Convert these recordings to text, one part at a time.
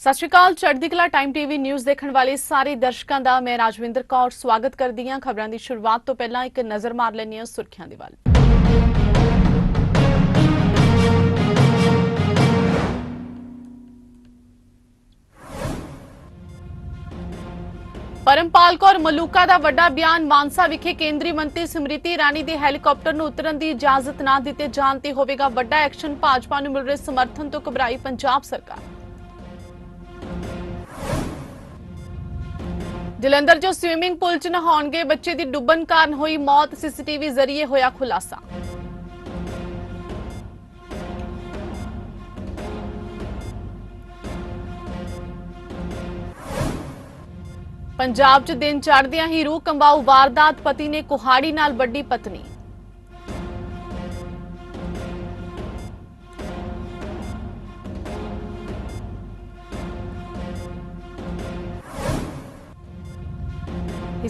ਸਤਿ ਸ਼੍ਰੀ ਅਕਾਲ, ਚੜ੍ਹਦੀ ਕਲਾ ਟਾਈਮ ਟੀਵੀ ਨਿਊਜ਼ ਦੇਖਣ ਵਾਲੇ ਸਾਰੇ ਦਰਸ਼ਕਾਂ ਦਾ ਮੈਂ ਰਾਜਵਿੰਦਰ ਕੌਰ ਸਵਾਗਤ ਕਰਦੀ ਹਾਂ। ਖਬਰਾਂ ਦੀ ਸ਼ੁਰੂਆਤ ਤੋਂ ਪਹਿਲਾਂ ਇੱਕ ਨਜ਼ਰ ਮਾਰ ਲੈਂਦੇ ਹਾਂ ਸੁਰਖੀਆਂ ਦੇ ਵੱਲ। ਪਰਮਪਾਲ ਕੌਰ ਮਲੂਕਾ ਦਾ ਵੱਡਾ ਬਿਆਨ ਮਾਨਸਾ ਵਿਖੇ ਕੇਂਦਰੀ ਮੰਤਰੀ ਸਮ੍ਰਿਤੀ ਇਰਾਨੀ ਦੇ ਹੈਲੀਕਾਪਟਰ ਨੂੰ ਉਤਰਨ ਦੀ ਇਜਾਜ਼ਤ ਨਾ ਦਿੱਤੇ ਜਾਣ ਤੇ ਹੋਵੇਗਾ ਵੱਡਾ ਐਕਸ਼ਨ। ਭਾਜਪਾ ਨੂੰ ਮਿਲ ਰਹੇ ਸਮਰਥਨ ਤੋਂ ਘਬਰਾਈ ਪੰਜਾਬ ਸਰਕਾਰ। ਜਲੰਧਰ 'ਚ ਸਵਿਮਿੰਗ ਪੂਲ 'ਚ ਨਹਾਉਣਗੇ ਬੱਚੇ ਦੀ ਡੁੱਬਣ ਕਾਰਨ ਹੋਈ ਮੌਤ ਸੀਸੀਟੀਵੀ ਜ਼ਰੀਏ ਹੋਇਆ ਖੁਲਾਸਾ। ਪੰਜਾਬ 'ਚ ਦਿਨ ਚੜ੍ਹਦਿਆਂ ਹੀ ਰੂਹ ਕੰਬਾਊ ਵਾਰਦਾਤ, ਪਤੀ ਨੇ ਕੁਹਾੜੀ ਨਾਲ ਵੱਡੀ ਪਤਨੀ।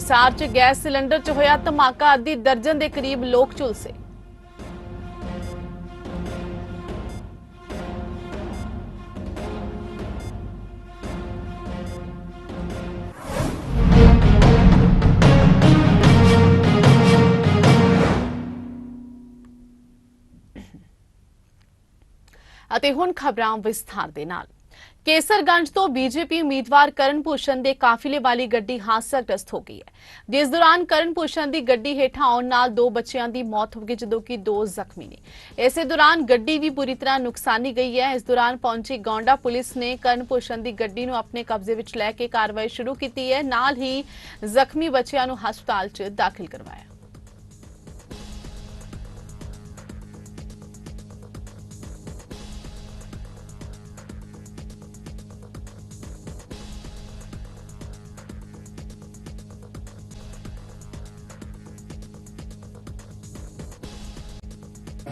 ਹਿਸਾਰ 'ਚ ਗੈਸ ਸਿਲੰਡਰ 'ਚ ਹੋਇਆ ਧਮਾਕਾ, ਅੱਧੀ ਦਰਜਨ ਦੇ ਕਰੀਬ ਲੋਕ ਝੁਲਸੇ। ਅਤੇ ਹੁਣ ਖਬਰਾਂ ਵਿਸਥਾਰ ਦੇ ਨਾਲ। ਕੇਸਰਗੰਜ ਤੋਂ ਬੀਜੇਪੀ ਉਮੀਦਵਾਰ ਕਰਨ ਭੂਸ਼ਣ ਦੇ ਕਾਫਿਲੇ ਵਾਲੀ ਗੱਡੀ ਹਾਦਸਾਗ੍ਰਸਤ ਹੋ ਗਈ ਹੈ। ਜਿਸ ਦੌਰਾਨ ਕਰਨ ਭੂਸ਼ਣ ਦੀ ਗੱਡੀ ਹੇਠਾਂ ਆਉਣ ਨਾਲ ਦੋ ਬੱਚਿਆਂ ਦੀ ਮੌਤ ਹੋ ਗਈ, ਜਦੋਂ ਕਿ ਦੋ ਜ਼ਖਮੀ ਨੇ। ਇਸੇ ਦੌਰਾਨ ਗੱਡੀ ਵੀ ਪੂਰੀ ਤਰ੍ਹਾਂ ਨੁਕਸਾਨੀ ਗਈ ਹੈ। ਇਸ ਦੌਰਾਨ ਪਹੁੰਚੀ ਗੌਂਡਾ ਪੁਲਿਸ ਨੇ ਕਰਨ ਭੂਸ਼ਣ ਦੀ ਗੱਡੀ ਨੂੰ ਆਪਣੇ ਕਬਜ਼ੇ ਵਿੱਚ ਲੈ ਕੇ ਕਾਰਵਾਈ ਸ਼ੁਰੂ ਕੀਤੀ ਹੈ। ਨਾਲ ਹੀ ਜ਼ਖਮੀ ਬੱਚਿਆਂ ਨੂੰ ਹਸਪਤਾਲ 'ਚ ਦਾਖਲ ਕਰਵਾਇਆ।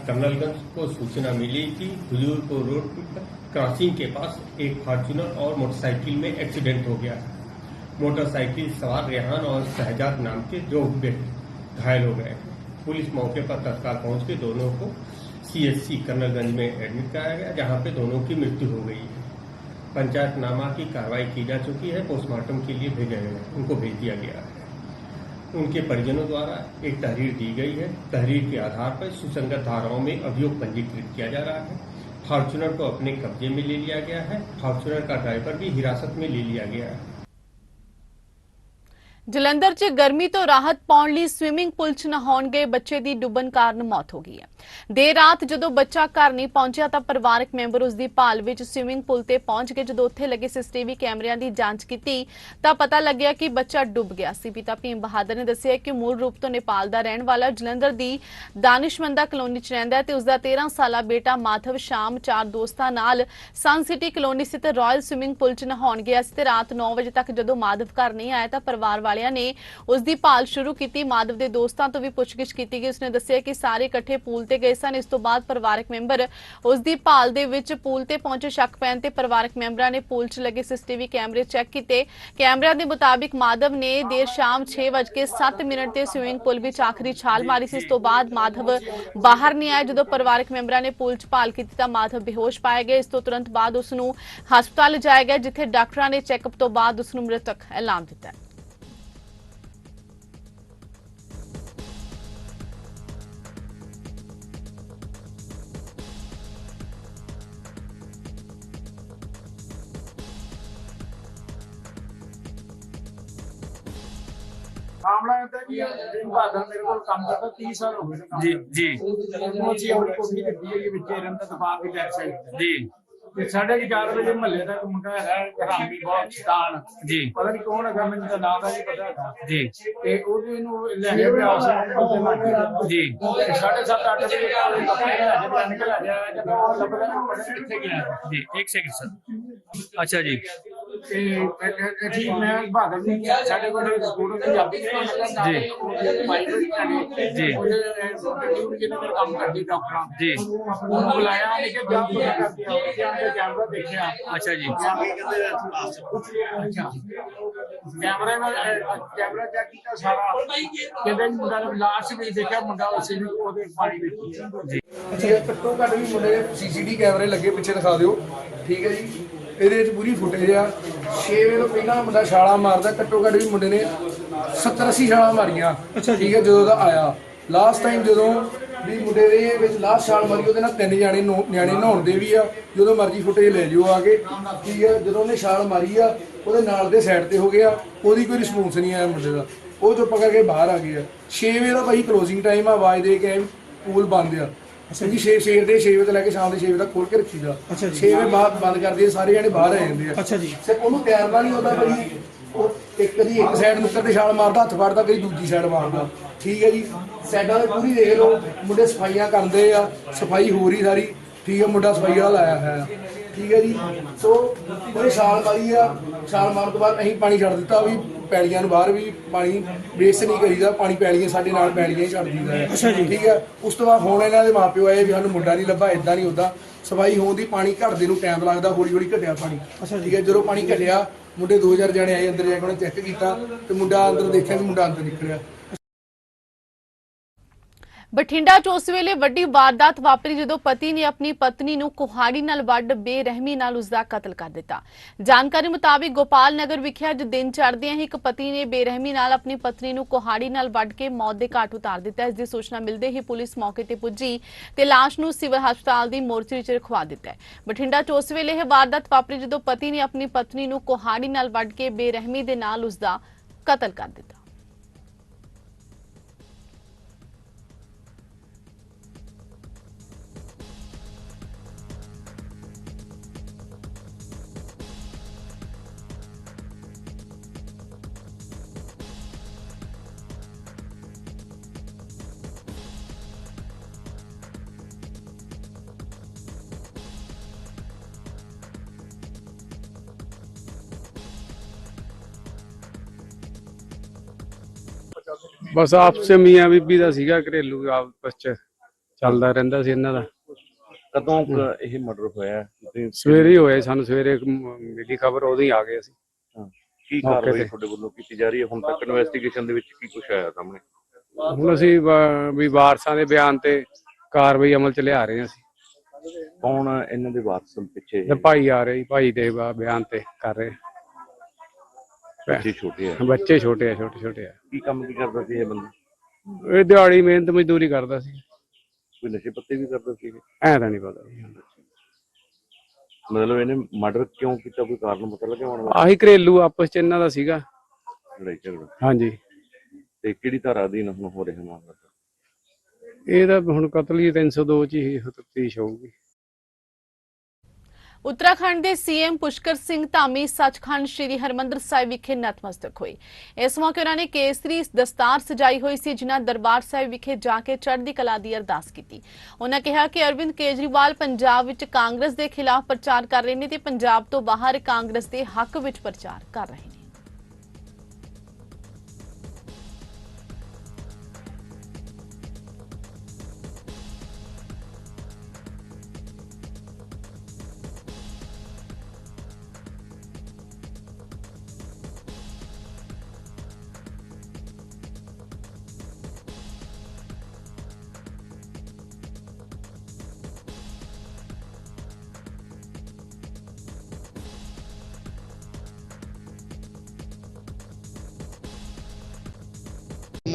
कमलगंज को सूचना मिली कि हुजूरपुर रोड क्रॉसिंग के पास एक फॉर्च्यूनर और मोटरसाइकिल में एक्सीडेंट हो गया। मोटरसाइकिल सवार रेहान और शहजाद नाम के दो व्यक्ति घायल हो गए। पुलिस मौके पर तत्काल पहुँच के दोनों को सीएससी कर्नलगंज में एडमिट कराया गया, जहाँ पे दोनों की मृत्यु हो गई। है पंचायतनामा की कार्रवाई की जा चुकी है, पोस्टमार्टम के लिए भेजा गया, उनको भेज दिया गया। है उनके परिजनों द्वारा एक तहरीर दी गई है। तहरीर के आधार पर सुसंगत धाराओं में अभियोग पंजीकृत किया जा रहा है। फॉर्चुनर को अपने कब्जे में ले लिया गया है। फॉर्चुनर का ड्राइवर भी हिरासत में ले लिया गया है। ਜਲੰਧਰ 'ਚ ਗਰਮੀ ਤੋਂ ਰਾਹਤ ਪਾਉਣ ਲਈ ਸਵਿਮਿੰਗ ਪੂਲ 'ਚ ਨਹਾਉਣ ਗਏ ਬੱਚੇ ਦੀ ਡੁੱਬਣ ਕਾਰਨ ਮੌਤ ਹੋ ਗਈ ਹੈ। ਦੇਰ ਰਾਤ ਜਦੋਂ ਬੱਚਾ ਘਰ ਨਹੀਂ ਪਹੁੰਚਿਆ ਤਾਂ ਪਰਿਵਾਰਕ ਮੈਂਬਰ ਉਸ ਦੀ ਭਾਲ ਵਿੱਚ ਸਵਿਮਿੰਗ ਪੂਲ ਤੇ ਪਹੁੰਚ ਗਏ। ਜਦੋਂ ਉੱਥੇ ਲੱਗੇ ਸੀਸੀਟੀਵੀ ਕੈਮਰਿਆਂ ਦੀ ਜਾਂਚ ਕੀਤੀ ਤਾਂ ਪਤਾ ਲੱਗਿਆ ਕਿ ਬੱਚਾ ਡੁੱਬ ਗਿਆ ਸੀ। ਪਿਤਾ ਭੀਮ ਬਹਾਦਰ ਨੇ ਦੱਸਿਆ ਕਿ ਮੂਲ ਰੂਪ ਤੋਂ ਨੇਪਾਲ ਦਾ ਰਹਿਣ ਵਾਲਾ ਜਲੰਧਰ ਦੀ ਦਾਨਿਸ਼ਮੰਦਾ ਕਲੋਨੀ 'ਚ ਰਹਿੰਦਾ ਹੈ ਤੇ ਉਸ ਦਾ 13 ਸਾਲਾ ਬੇਟਾ ਮਾਧਵ ਸ਼ਾਮ, ਚਾਰ ਦੋਸਤਾਂ ਨਾਲ ਸਨ ਸਿਟੀ ਕਲੋਨੀ ਸਥਿਤ ਰਾਇਲ ਸਵਿਮਿੰਗ ਪੂਲ 'ਚ ਨਹਾਉਣ ਗਿਆ ਸੀ ਤੇ ਰਾਤ 9 ਵਜੇ ਤੱਕ ਜਦੋਂ ਮਾਧਵ ਘਰ ਨਹੀਂ ਆਇਆ ਤਾਂ ਪਰਿਵਾਰ ਵਾਲਿਆਂ ਨੇ ਉਸ ਦੀ ਭਾਲ ਸ਼ੁਰੂ ਕੀਤੀ। ਮਾਧਵ ਦੇ ਦੋਸਤਾਂ ਤੋਂ ਵੀ ਪੁੱਛਗਿੱਛ ਕੀਤੀ ਗਈ। ਉਸਨੇ ਦੱਸਿਆ ਕਿ ਸਾਰੇ ਇਕੱਠੇ ਪੂਲ ਤੇ ਗਏ ਸਨ। ਇਸ ਤੋਂ ਬਾਅਦ ਪਰਿਵਾਰਕ ਮੈਂਬਰ ਉਸ ਦੀ ਭਾਲ ਦੇ ਵਿੱਚ ਪੂਲ ਤੇ ਪਹੁੰਚੇ। ਸ਼ੱਕ ਪੈਣ ਤੇ ਪਰਿਵਾਰਕ ਮੈਂਬਰਾਂ ਨੇ ਪੂਲ 'ਚ ਲੱਗੇ ਸੀਸੀਟੀਵੀ ਕੈਮਰੇ ਚੈੱਕ ਕੀਤੇ। ਕੈਮਰਿਆਂ ਦੇ ਮੁਤਾਬਿਕ ਮਾਧਵ ਨੇ ਦੇਰ ਸ਼ਾਮ 6:07 ਮਿੰਟ ਤੇ ਸਵਿਮਿੰਗ ਪੂਲ ਵਿੱਚ ਆਖਰੀ ਛਾਲ ਮਾਰੀ ਸੀ। ਇਸ ਤੋਂ ਬਾਅਦ ਮਾਧਵ ਬਾਹਰ ਨਹੀਂ ਆਇਆ ਜਦੋਂ ਪਰਿਵਾਰਕ ਮੈਂਬਰਾਂ ਨੇ ਪੂਲ 'ਚ ਭਾਲ ਕੀਤੀ ਤਾਂ ਮਾਧਵ ਬੇਹੋਸ਼ ਪਾਇਆ ਗਿਆ। ਇਸ ਤੋਂ ਤੁਰੰਤ ਬਾਅਦ ਉਸ ਨੂੰ ਹਸਪਤਾਲ ਲਿਜਾਇਆ ਗਿਆ, ਜਿੱਥੇ ਡਾਕਟਰਾਂ ਨੇ ਚੈੱਕਅਪ ਤੋਂ ਬਾਅਦ ਉਸ ਨੂੰ ਮ੍ਰਿਤਕ ਐਲਾਨ ਦਿੱਤਾ ਤਾਂ ਜੀ ਦਿਨ ਬਾਦਰ ਮੇਰੇ ਕੋਲ ਕੰਮ ਕਰਦਾ 30 ਸਾਲ ਹੋ ਗਏ ਨੇ ਕੰਮ ਜੀ ਜੀ। ਉਹ ਅਸੀਂ ਆਪਣੀ ਕੋਠੀ ਦਿੱਤੀ ਹੈ ਕਿ ਵਿੱਚ ਇਹਨਾਂ ਦਾ ਦੁਕਾਨ ਦੀ ਬੈਕ ਸਾਈਡ ਤੇ ਜੀ। ਤੇ ਕੁ ਚਾਰ ਵਜੇ ਮਹੱਲੇ ਦਾ ਇੱਕ ਮੁੰਡਾ ਹੈਗਾ ਹਰਾਮੀ ਬਹੁਤ ਸਤਾਨ। ਜੀ। ਪਤਾ ਨਹੀਂ ਕੌਣ ਹੈਗਾ ਮੈਨੂੰ ਤਾਂ ਨਾਮ ਦਾ ਨਹੀਂ ਪਤਾ ਹੈਗਾ। ਜੀ। ਤੇ ਉਹਦੇ ਨੂੰ ਲੈ ਗਿਆ ਪਿਆ ਉਸ ਨੂੰ ਲੱਗ ਜੀ। ਤੇ ਸਾਢੇ ਸੱਤ ਅੱਠ ਵਜੇ ਕੱਪੜੇ ਲੈ ਕੇ ਬਾਹਰ ਨਿਕਲ ਆ ਗਿਆ ਜਦੋਂ ਉਹ ਲੱਭਦਾ ਨਹੀਂ ਨੀ ਕਿੱਥੇ ਗਿਆ? ਜੀ ਇੱਕ ਸੈਕਿੰਡ ਸਰ ਅੱਛਾ ਜੀ। ਤੇ ਅਸੀਂ ਮੈਂ ਬਹਾਦਰ ਨੂੰ ਕਿਹਾ, ਸਾਡੇ ਕੋਲ ਸਕੂਲ ਪੰਜਾਬੀ ਦੇ ਜੀ। ਜੀ। ਉਹਦੇ ਜਿਹਨਾਂ ਦਾ ਕੰਮ ਕਰਦੀ ਡਾਕਟਰਾਂ। ਜੀ। ਉਹਨੂੰ ਬੁਲਾਇਆ ਉਹਨੇ ਕਿ ਜਾ ਪਤਾ ਕਰਦੀ ਆ ਉਹਨੇ ਆਂਦੇ ਕੈਮਰਾ ਦੇਖਿਆ। ਅੱਛਾ ਜੀ। ਅੱਛਾ। ਕੈਮਰੇ ਨਾਲ ਅਹ, ਕੈਮਰਾ ਚੈੱਕ ਕੀਤਾ ਸਾਰਾ। ਕਹਿੰਦੇ ਮੁੰਡਾ ਨੇ ਲਾਸਟ ਵੀ ਦੇਖਿਆ ਮੁੰਡਾ ਉਸੇ ਨੂੰ ਉਹਦੇ ਪਾਣੀ ਵਿੱਚ ਜੀ। ਅੱਛਾ ਘੱਟੋ ਘੱਟ ਵੀ ਮੁੰਡੇ ਦੇ ਸੀਸੀਟੀ ਕੈਮਰੇ ਲੱਗੇ ਪਿੱਛੇ ਦਿਖਾ ਦਿਓ। ਠੀਕ ਹੈ ਜੀ। ਇਹਦੇ ਵਿੱਚ ਪੂਰੀ ਫੁਟੇਜ ਆ। 6 ਵਜੇ ਤੋਂ ਪਹਿਲਾਂ ਮੁੰਡਾ ਛਾਲਾ ਮਾਰਦਾ ਘੱਟੋ ਘੱਟ ਵੀ ਮੁੰਡੇ ਨੇ 70 80 ਛਾਲਾਂ ਮਾਰੀਆਂ। ਠੀਕ ਹੈ ਜਦੋਂ ਦਾ ਆਇਆ। ਲਾਸਟ ਟਾਈਮ ਜਦੋਂ ਵੀ ਮੁੰਡੇ ਦੇ ਵਿੱਚ ਲਾਸਟ ਛਾਲ ਮਾਰੀ ਉਹਦੇ ਨਾਲ ਤਿੰਨ ਜਾਣੇ ਨਿਆਣੇ ਨਹਾਉਣ ਦੇ ਵੀ ਆ। ਜਦੋਂ ਮਰਜ਼ੀ ਫੁਟੇਜ ਲੈ ਜਿਓ ਆ ਕੇ। ਠੀਕ ਹੈ ਜਦੋਂ ਉਹਨੇ ਛਾਲ ਮਾਰੀ ਆ ਉਹਦੇ ਨਾਲ ਦੇ ਸਾਈਡ ਤੇ ਹੋ ਗਿਆ। ਉਹਦੀ ਕੋਈ ਰਿਸਪੌਂਸ ਨਹੀਂ ਆਇਆ ਮੁੰਡੇ ਦਾ। ਉਹ ਚੁੱਪ ਕਰਕੇ ਬਾਹਰ ਆ ਗਿਆ। 6 ਵਜੇ ਦਾ ਭਾਈ ਕਲੋਜ਼ਿੰਗ ਟਾਈਮ ਆ ਆਵਾਜ਼ ਦੇ ਕੇ ਪੂਲ ਬੰਦ ਆ। ਕਿਉਂਕਿ 6 6 ਦੇ 6 ਵਜੇ ਤੋਂ ਲੈ ਕੇ ਸ਼ਾਮ ਦੇ 6 ਵਜੇ ਤੱਕ ਖੋਲ ਕੇ ਰੱਖੀਦਾ 6 ਵਜੇ ਬਾਅਦ ਬੰਦ ਕਰ ਦਈਏ ਸਾਰੇ ਜਾਣੇ ਬਾਹਰ ਆ ਜਾਂਦੇ ਆ। ਅੱਛਾ ਜੀ। ਸਿਰ ਉਹਨੂੰ ਤੈਰਨਾ ਨਹੀਂ ਆਉਂਦਾ ਭਾਈ ਉਹ ਇੱਕ ਕਦੀ ਇੱਕ ਸਾਈਡ ਨੁੱਕਰ ਤੇ ਛਾਲ ਮਾਰਦਾ ਹੱਥ ਫੜਦਾ ਕਦੀ ਦੂਜੀ ਸਾਈਡ ਮਾਰਦਾ। ਠੀਕ ਹੈ ਜੀ। ਸਾਈਡਾਂ ਤੇ ਪੂਰੀ ਦੇਖ ਲਓ ਮੁੰਡੇ ਸਫਾਈਆਂ ਕਰਦੇ ਆ ਸਫ਼ਾਈ ਹੋ ਰਹੀ ਸਾਰੀ। ਠੀਕ ਹੈ ਮੁੰਡਾ ਸਫ਼ਾਈ ਵਾਲਾ ਲਾਇਆ ਹੋਇਆ। ਠੀਕ ਹੈ ਜੀ। ਸੋ ਉਹਨੇ ਛਾਲ ਮਾਰੀ ਆ। ਛਾਲ ਮਾਰਨ ਤੋਂ ਬਾਅਦ ਅਸੀਂ ਪਾਣੀ ਛੱਡ ਦਿੱਤਾ ਵੀ ਪੈਲੀਆਂ ਨੂੰ ਬਾਹਰ ਵੀ ਪਾਣੀ ਵੇਸਟ ਨਹੀਂ ਕਰੀਦਾ ਪਾਣੀ ਪੈਲੀਆਂ ਸਾਡੇ ਨਾਲ ਪੈਲੀਆਂ ਹੀ ਛੱਡ ਦਿੰਦਾ ਹੈ ਠੀਕ ਹੈ। ਉਸ ਤੋਂ ਬਾਅਦ ਹੁਣ ਇਹਨਾਂ ਦੇ ਮਾਪਿਓ ਆਏ ਵੀ ਸਾਨੂੰ ਮੁੰਡਾ ਨਹੀਂ ਲੱਭਾ ਇਦਾਂ ਨਹੀਂ ਹੁੰਦਾ। ਸਫ਼ਾਈ ਹੋਣ ਦੀ ਪਾਣੀ ਘਟਦੇ ਨੂੰ ਟਾਈਮ ਲੱਗਦਾ ਹੌਲੀ ਹੌਲੀ ਘਟਿਆ ਪਾਣੀ। ਠੀਕ ਹੈ। ਜਦੋਂ ਪਾਣੀ ਘਟਿਆ ਮੁੰਡੇ 2000 ਜਣੇ ਆਏ ਅੰਦਰ ਜਾ ਕੇ ਉਹਨੇ ਚੈੱਕ ਕੀਤਾ ਤੇ ਮੁੰਡਾ ਅੰਦਰ ਦੇਖਿਆ ਵੀ ਮੁੰਡਾ ਅੰਦਰ ਨਿਕਲਿਆ। ਬਠਿੰਡਾ 'ਚ ਉਸ ਵੇਲੇ ਵੱਡੀ ਵਾਰਦਾਤ ਵਾਪਰੀ ਜਦੋਂ ਪਤੀ ਨੇ ਆਪਣੀ ਪਤਨੀ ਨੂੰ ਕੁਹਾੜੀ ਨਾਲ ਵੱਢ, ਬੇਰਹਿਮੀ ਨਾਲ ਉਸ ਦਾ ਕਤਲ ਕਰ ਦਿੱਤਾ। ਜਾਣਕਾਰੀ ਮੁਤਾਬਿਕ ਗੋਪਾਲ ਨਗਰ ਵਿਖੇ ਅੱਜ ਦਿਨ ਚੜ੍ਹਦਿਆਂ ਹੀ ਇੱਕ ਪਤੀ ਨੇ ਬੇਰਹਿਮੀ ਨਾਲ ਆਪਣੀ ਪਤਨੀ ਨੂੰ ਕੁਹਾੜੀ ਨਾਲ ਵੱਢ ਕੇ ਮੌਤ ਦੇ ਘਾਟ ਉਤਾਰ ਦਿੱਤਾ। ਇਸ ਦੀ ਸੂਚਨਾ ਮਿਲਦੇ ਹੀ ਪੁਲਿਸ ਮੌਕੇ ਤੇ ਪੁੱਜੀ ਤੇ ਲਾਸ਼ ਨੂੰ ਸਿਵਲ ਹਸਪਤਾਲ ਦੀ ਮੋਰਚਰੀ 'ਚ ਰਖਵਾ ਦਿੱਤਾ ਬਠਿੰਡਾ 'ਚ ਉਸ ਵੇਲੇ ਇਹ ਵਾਰਦਾਤ ਵਾਪਰੀ ਜਦੋਂ ਪਤੀ ਨੇ ਆਪਣੀ ਪਤਨੀ ਨੂੰ ਕੁਹਾੜੀ ਨਾਲ ਵੱਢ ਕੇ ਬੇਰਹਿਮੀ ਦੇ ਨਾਲ ਉਸ ਦਾ ਕਤਲ ਕਰ ਦਿੱਤਾ। ਬਸ ਆਪਸ ਮੀਆਂ ਬੀਬੀ ਦਾ ਸੀਗਾ ਘਰੇਲੂ ਆਪਸ ਚ ਚੱਲਦਾ ਰਹਿੰਦਾ ਸੀ ਇਹਨਾਂ ਦਾ। ਕਦੋਂ ਕੁ ਇਹ ਮਰਡਰ ਹੋਇਆ? ਤੁਸੀਂ ਸਵੇਰੇ ਹੀ ਹੋਏ ਸਾਨੂੰ ਸਵੇਰੇ ਇੱਕ ਮ- ਮਿਲੀ ਖਬਰ ਉਦੋਂ ਹੀ ਆ ਗਏ ਅਸੀਂ। ਕੀ ਕਾਰਵਾਈ ਤੇ। ਤੁਹਾਡੇ ਵੱਲੋਂ ਕੀਤੀ ਜਾ ਰਹੀ ਹੈ? ਹੁਣ ਤੱਕ ਇਨਵੈਸਟੀਗੇਸ਼ਨ ਦੇ ਵਿੱਚ ਕੀ ਕੁਝ ਆਇਆ ਸਾਹਮਣੇ? ਹੁਣ ਅਸੀਂ ਵਾ- ਵੀ ਵਾਰਸਾਂ ਦੇ ਬਿਆਨ ਤੇ ਕਾਰਵਾਈ ਅਮਲ ਚ ਲਿਆ ਰਹੇ ਹਾਂ ਅਸੀਂ। ਕੌਣ ਇਹਨਾਂ ਦੇ ਵਾਰਸ ਪਿੱਛੇ? ਤੇ ਭਾਈ ਆ ਰਹੇ ਜੀ, ਭਾਈ ਦੇ ਬਿਆਨ ਤੇ ਕਰ ਰਹੇ। ਬੱਚੇ ਛੋਟੇ ਆ। ਬੱਚੇ ਛੋਟੇ ਆ ਛੋਟੇ ਛੋਟੇ ਆ। ਕੀ ਕੰਮ ਕੀ ਕਰਦਾ ਸੀ ਇਹ ਬੰਦਾ? ਇਹ ਦਿਹਾੜੀ ਮਿਹਨਤ ਮਜ਼ਦੂਰੀ ਕਰਦਾ ਸੀ। ਕੋਈ ਨਸ਼ੇ ਪੱਤੇ ਵੀ ਕਰਦਾ ਸੀ ਐ ਤਾਂ ਨਹੀਂ ਪਤਾ ਜੀ। ਮਤਲਬ ਇਹਨੇ ਮਰਡਰ ਕਿਉਂ ਕੀਤਾ? ਕੋਈ ਕਾਰਨ ਪਤਾ ਲੱਗਿਆ ਹੁਣ? ਆਹੀ ਘਰੇਲੂ ਆਪਸ ਚ ਇਹਨਾਂ ਦਾ ਸੀਗਾ। ਲੜਾਈ ਝਗੜਾ। ਹਾਂਜੀ। ਤੇ ਕਿਹੜੀ ਧਾਰਾ ਅਧੀਨ ਹੁਣ ਹੋ ਰਿਹਾ ਮਾਮਲਾ? ਇਹ ਤਾਂ ਹੁਣ ਕਤਲ ਹੀ 302 ਚ ਹੀ ਤਫਤੀਸ਼ ਹੋਊਗੀ। ਉੱਤਰਾਖੰਡ ਦੇ ਸੀਐਮ ਪੁਸ਼ਕਰ ਸਿੰਘ ਧਾਮੀ ਸੱਚਖੰਡ ਸ੍ਰੀ ਹਰਮੰਦਰ ਸਾਹਿਬ ਵਿਖੇ ਨਤਮਸਤਕ ਹੋਏ ਇਸ ਮੌਕੇ ਉਹਨਾਂ ਨੇ ਕੇਸਰੀ ਦਸਤਾਰ ਸਜਾਈ ਹੋਈ ਸੀ, ਜਿਨ੍ਹਾਂ ਦਰਬਾਰ ਸਾਹਿਬ ਵਿਖੇ ਜਾ ਕੇ ਚੜ੍ਹਦੀ ਕਲਾ ਦੀ ਅਰਦਾਸ ਕੀਤੀ। ਉਹਨਾਂ ਕਿਹਾ ਕਿ ਅਰਵਿੰਦ ਕੇਜਰੀਵਾਲ ਪੰਜਾਬ ਵਿੱਚ ਕਾਂਗਰਸ ਦੇ ਖਿਲਾਫ ਪ੍ਰਚਾਰ ਕਰ ਰਹੇ ਨੇ ਤੇ ਪੰਜਾਬ ਤੋਂ ਬਾਹਰ ਕਾਂਗਰਸ ਦੇ ਹੱਕ ਵਿੱਚ ਪ੍ਰਚਾਰ ਕਰ ਰਹੇ ਨੇ।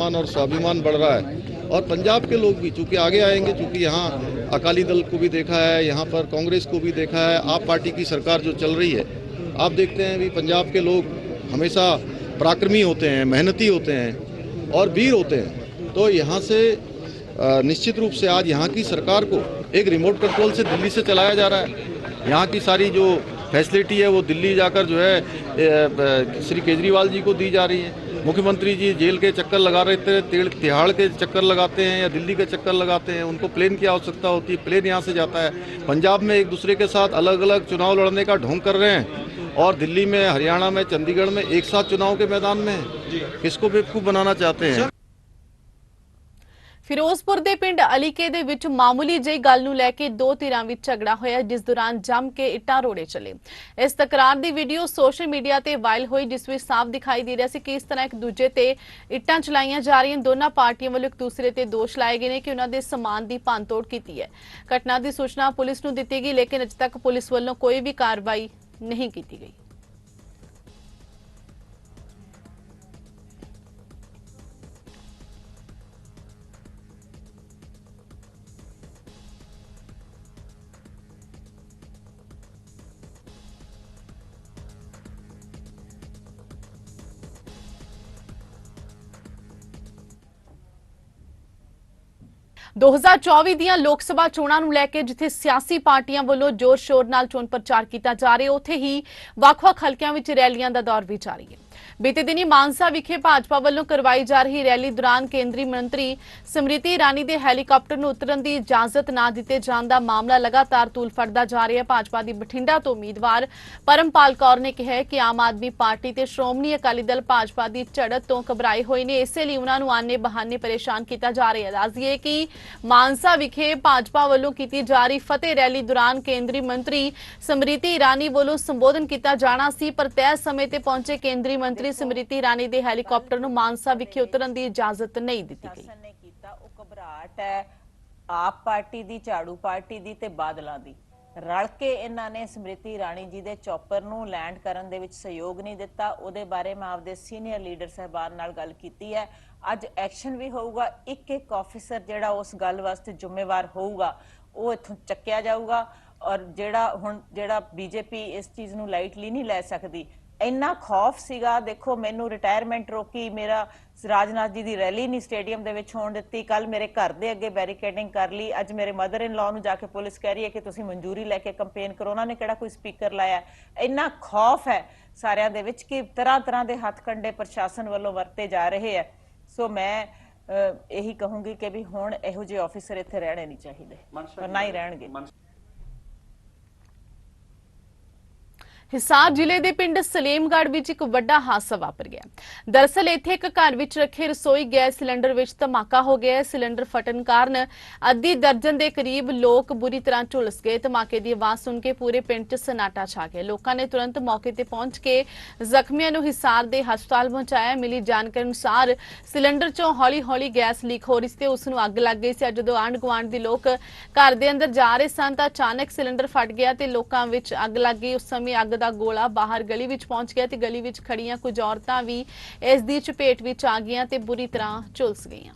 सम्मान और स्वाभिमान बढ़ रहा है। और पंजाब के लोग भी, चूँकि आगे आएँगे, चूँकि यहाँ अकाली दल को भी देखा है, यहाँ पर कांग्रेस को भी देखा है, आप पार्टी की सरकार जो चल रही है, आप देखते हैं भी पंजाब के लोग हमेशा पराक्रमी होते हैं, मेहनती होते हैं और वीर होते हैं। तो यहाँ से निश्चित रूप से आज यहाँ की सरकार को एक रिमोट कंट्रोल से दिल्ली से चलाया जा रहा है। यहाँ की सारी जो फैसिलिटी है, वो दिल्ली जाकर जो है श्री केजरीवाल जी को दी जा रही है। मुख्यमंत्री जी जेल के चक्कर लगा रहे थे तेड़ तिहाड़ के चक्कर लगाते हैं या दिल्ली के चक्कर लगाते हैं उनको प्लेन की आवश्यकता होती है प्लेन यहाँ से जाता है। पंजाब में एक दूसरे के साथ अलग अलग चुनाव लड़ने का ढोंग कर रहे हैं और दिल्ली में हरियाणा में चंडीगढ़ में एक साथ चुनाव के मैदान में। किसको बेवकूफ़ बनाना चाहते हैं? ਫਿਰੋਜ਼ਪੁਰ ਦੇ ਪਿੰਡ ਅਲੀਕੇ ਦੇ ਵਿੱਚ ਮਾਮੂਲੀ ਜਿਹੀ ਗੱਲ ਨੂੰ ਲੈ ਕੇ ਦੋ ਧਿਰਾਂ ਵਿੱਚ ਝਗੜਾ ਹੋਇਆ, ਜਿਸ ਦੌਰਾਨ ਜੰਮ ਕੇ ਇੱਟਾਂ ਰੋੜੇ ਚਲੇ। ਇਸ ਤਕਰਾਰ ਦੀ ਵੀਡੀਓ ਸੋਸ਼ਲ ਮੀਡੀਆ ਤੇ ਵਾਇਰਲ ਹੋਈ, ਜਿਸ ਵਿੱਚ ਸਾਫ਼ ਦਿਖਾਈ ਦੇ ਰਿਹਾ ਸੀ ਕਿ ਇਸ ਤਰ੍ਹਾਂ ਇੱਕ ਦੂਜੇ ਤੇ ਇੱਟਾਂ ਚਲਾਈਆਂ ਜਾ ਰਹੀਆਂ ਦੋਨਾਂ ਪਾਰਟੀਆਂ ਵੱਲੋਂ ਇੱਕ ਦੂਸਰੇ ਤੇ ਦੋਸ਼ ਲਾਏ ਗਏ ਨੇ ਕਿ ਉਹਨਾਂ ਦੇ ਸਮਾਨ ਦੀ ਭੰਨਤੋੜ ਕੀਤੀ ਹੈ। ਘਟਨਾ ਦੀ ਸੂਚਨਾ ਪੁਲਿਸ ਨੂੰ ਦਿੱਤੀ ਗਈ, ਲੇਕਿਨ ਅਜੇ ਤੱਕ ਪੁਲਿਸ ਵੱਲੋਂ ਕੋਈ ਵੀ ਕਾਰਵਾਈ ਨਹੀਂ ਕੀਤੀ ਗਈ। ਦੋ ਹਜ਼ਾਰ ਚੌਵੀ ਦੀਆਂ ਲੋਕ ਸਭਾ ਚੋਣਾਂ ਨੂੰ ਲੈ ਕੇ ਜਿੱਥੇ ਸਿਆਸੀ ਪਾਰਟੀਆਂ ਵੱਲੋਂ ਜ਼ੋਰ ਸ਼ੋਰ ਨਾਲ ਚੋਣ ਪ੍ਰਚਾਰ ਕੀਤਾ ਜਾ ਰਿਹਾ, ਉੱਥੇ ਹੀ ਵੱਖ-ਵੱਖ ਹਲਕਿਆਂ ਵਿੱਚ ਰੈਲੀਆਂ ਦਾ ਦੌਰ ਵੀ ਜਾਰੀ ਹੈ। ਬੀਤੇ ਦਿਨੀ ਮਾਨਸਾ ਵਿਖੇ ਭਾਜਪਾ ਵੱਲੋਂ ਕਰਵਾਈ ਜਾ ਰਹੀ ਰੈਲੀ ਦੌਰਾਨ ਕੇਂਦਰੀ ਮੰਤਰੀ ਸਮ੍ਰਿਤੀ ਇਰਾਨੀ ਦੇ ਹੈਲੀਕਾਪਟਰ ਨੂੰ ਉਤਰਨ ਦੀ ਇਜਾਜ਼ਤ ਨਾ ਦਿੱਤੇ ਜਾਣ ਦਾ ਮਾਮਲਾ ਲਗਾਤਾਰ ਤੂਲ ਫੜਦਾ ਜਾ ਰਿਹਾ। ਹੈ ਭਾਜਪਾ ਦੀ ਬਠਿੰਡਾ ਤੋਂ ਉਮੀਦਵਾਰ ਪਰਮਪਾਲ ਕੌਰ ਨੇ ਕਿਹਾ ਕਿ ਆਮ ਆਦਮੀ ਪਾਰਟੀ ਤੇ ਸ਼੍ਰੋਮਣੀ ਅਕਾਲੀ ਦਲ ਭਾਜਪਾ ਦੀ ਝੜਤ ਤੋਂ ਘਬਰਾਏ ਹੋਏ ਨੇ। ਇਸੇ ਲਈ ਉਹਨਾਂ ਨੂੰ ਆਨੇ ਬਹਾਨੇ ਪਰੇਸ਼ਾਨ ਕੀਤਾ ਜਾ ਰਿਹਾ ਹੈ। ਦੱਸ ਕਿ ਮਾਨਸਾ ਵਿਖੇ ਭਾਜਪਾ ਵੱਲੋਂ ਕੀਤੀ ਜਾ ਰਹੀ ਫਤਿਹ ਰੈਲੀ ਦੌਰਾਨ ਕੇਂਦਰੀ ਮੰਤਰੀ ਸਮ੍ਰਿਤੀ ਇਰਾਨੀ ਵੱਲੋਂ ਸੰਬੋਧਨ ਕੀਤਾ ਜਾਣਾ ਸੀ, ਪਰ ਤੈਅ ਸਮੇਂ ਤੇ ਪਹੁੰਚੇ ਕੇਂਦਰੀ ਮੰਤਰੀ ਸਮ੍ਰਿਤੀ ਇਰਾਨੀ ਦੇ ਹੈਲੀਕਾਪਟਰ ਨੂੰ ਮਾਨਸਾ ਵਿਖੇ ਉਤਰਨ ਦੀ ਇਜਾਜ਼ਤ ਨਹੀਂ ਦਿੱਤੀ ਗਈ। ਸ਼ਾਸਨ ਨੇ ਕੀਤਾ ਉਹ ਘਬਰਾਹਟ ਹੈ, ਆਪ ਪਾਰਟੀ ਦੀ, ਝਾੜੂ ਪਾਰਟੀ ਦੀ ਤੇ ਬਾਦਲਾਂ ਦੀ। ਰਲ ਕੇ ਇਹਨਾਂ ਨੇ ਸਮ੍ਰਿਤੀ ਰਾਣੀ ਜੀ ਦੇ ਚੌਪਰ ਨੂੰ ਲੈਂਡ ਕਰਨ ਦੇ ਵਿੱਚ ਸਹਿਯੋਗ ਨਹੀਂ ਦਿੱਤਾ, ਉਹਦੇ ਬਾਰੇ ਮੈਂ ਆਪਦੇ ਸੀਨੀਅਰ ਲੀਡਰ ਸਹਿਬਾਨ ਨਾਲ ਗੱਲ ਕੀਤੀ ਹੈ। ਅੱਜ ਐਕਸ਼ਨ ਵੀ ਹੋਊਗਾ ਇੱਕ ਇੱਕ ਆਫੀਸਰ ਜਿਹੜਾ ਉਸ ਗੱਲ ਵਾਸਤੇ ਜ਼ਿੰਮੇਵਾਰ ਹੋਊਗਾ, ਉਹ ਇੱਥੋਂ ਚੱਕਿਆ ਜਾਊਗਾ ਔਰ ਜਿਹੜਾ ਹੁਣ, ਜਿਹੜਾ ਬੀਜੇਪੀ ਇਸ ਚੀਜ਼ ਨੂੰ ਲਾਈਟਲੀ ਨਹੀਂ ਲੈ ਸਕਦੀ ਇੰਨਾ ਖੌਫ ਸੀਗਾ ਦੇਖੋ ਮੈਨੂੰ ਰਿਟਾਇਰਮੈਂਟ ਰੋਕੀ ਮੇਰਾ ਰਾਜਨਾਥ ਜੀ ਦੀ ਰੈਲੀ ਨਹੀਂ ਸਟੇਡੀਅਮ ਦੇ ਵਿੱਚ ਹੋਣ ਦਿੱਤੀ ਕੱਲ ਮੇਰੇ ਘਰ ਦੇ ਅੱਗੇ ਬੈਰੀਕੇਡਿੰਗ ਕਰ ਲਈ ਅੱਜ ਮੇਰੇ ਮਦਰ ਇਨ ਲਾਅ ਨੂੰ ਜਾ ਕੇ ਪੁਲਿਸ ਕਹਿ ਰਹੀ ਹੈ ਕਿ ਤੁਸੀਂ ਮਨਜ਼ੂਰੀ ਲੈ ਕੇ ਕੰਪੇਨ ਕਰੋ ਉਹਨਾਂ ਨੇ ਕਿਹੜਾ ਕੋਈ ਸਪੀਕਰ ਲਾਇਆ? ਇੰਨਾ ਖੌਫ ਹੈ ਸਾਰਿਆਂ ਦੇ ਵਿੱਚ ਕਿ ਤਰ੍ਹਾਂ ਤਰ੍ਹਾਂ ਦੇ ਹੱਥਕੰਡੇ ਪ੍ਰਸ਼ਾਸਨ ਵੱਲੋਂ ਵਰਤੇ ਜਾ ਰਹੇ ਹੈ ਸੋ ਮੈਂ ਇਹੀ ਕਹੂੰਗੀ ਕਿ ਵੀ ਹੁਣ ਇਹੋ ਜਿਹੇ ਆਫੀਸਰ ਇੱਥੇ ਰਹਿਣੇ ਨਹੀਂ ਚਾਹੀਦੇ ਨਾ ਹੀ ਰਹਿਣਗੇ ਹਿਸਾਰ ਜ਼ਿਲ੍ਹੇ ਦੇ ਪਿੰਡ ਸਲੇਮਗੜ ਵਿੱਚ ਇੱਕ ਵੱਡਾ ਹਾਦਸਾ ਵਾਪਰ ਗਿਆ। ਦਰਅਸਲ ਇੱਥੇ ਇੱਕ ਘਰ ਵਿੱਚ ਰੱਖੇ ਰਸੋਈ ਗੈਸ ਸਿਲੰਡਰ ਵਿੱਚ ਧਮਾਕਾ ਹੋ ਗਿਆ। ਸਿਲੰਡਰ ਫਟਣ ਕਾਰਨ ਅੱਧੀ ਦਰਜਨ ਦੇ ਕਰੀਬ ਲੋਕ ਬੁਰੀ ਤਰ੍ਹਾਂ ਝੁਲਸ ਗਏ। ਧਮਾਕੇ ਦੀ ਆਵਾਜ਼ ਸੁਣ ਕੇ ਪੂਰੇ ਪਿੰਡ 'ਚ ਸਨਾਟਾ ਛਾ ਗਿਆ। ਲੋਕਾਂ ਨੇ ਤੁਰੰਤ ਮੌਕੇ ਤੇ ਪਹੁੰਚ ਕੇ ਜ਼ਖਮੀਆਂ ਨੂੰ ਹਿਸਾਰ ਦੇ ਹਸਪਤਾਲ ਪਹੁੰਚਾਇਆ। ਮਿਲੀ ਜਾਣਕਾਰੀ ਅਨੁਸਾਰ ਸਿਲੰਡਰ 'ਚੋਂ ਹੌਲੀ-ਹੌਲੀ ਗੈਸ ਲੀਕ ਹੋ ਰਹੀ ਸੀ ਤੇ ਉਸ ਨੂੰ ਅੱਗ ਲੱਗ ਗਈ ਸੀ। ਜਦੋਂ ਆਂਢ ਗੁਆਂਢ ਦੇ ਲੋਕ ਘਰ ਦੇ ਅੰਦਰ ਜਾ ਰਹੇ ਸਨ ਤਾਂ ਅਚਾਨਕ ਸਿਲੰਡਰ ਫਟ ਗਿਆ ਤੇ ਲੋਕਾਂ ਵਿੱਚ ਅੱਗ ਲੱਗ ਗਈ। ਉਸ ਸਮੇਂ ਅੱਗ ਦਾ ਗੋਲਾ ਬਾਹਰ ਗਲੀ ਵਿੱਚ ਪਹੁੰਚ ਗਿਆ ਤੇ ਗਲੀ ਵਿੱਚ ਖੜੀਆਂ ਕੁਝ ਔਰਤਾਂ ਵੀ ਇਸ ਦੀ ਚਪੇਟ ਵਿੱਚ ਆ ਗਈਆਂ ਤੇ ਬੁਰੀ ਤਰ੍ਹਾਂ ਝੁਲਸ ਗਈਆਂ।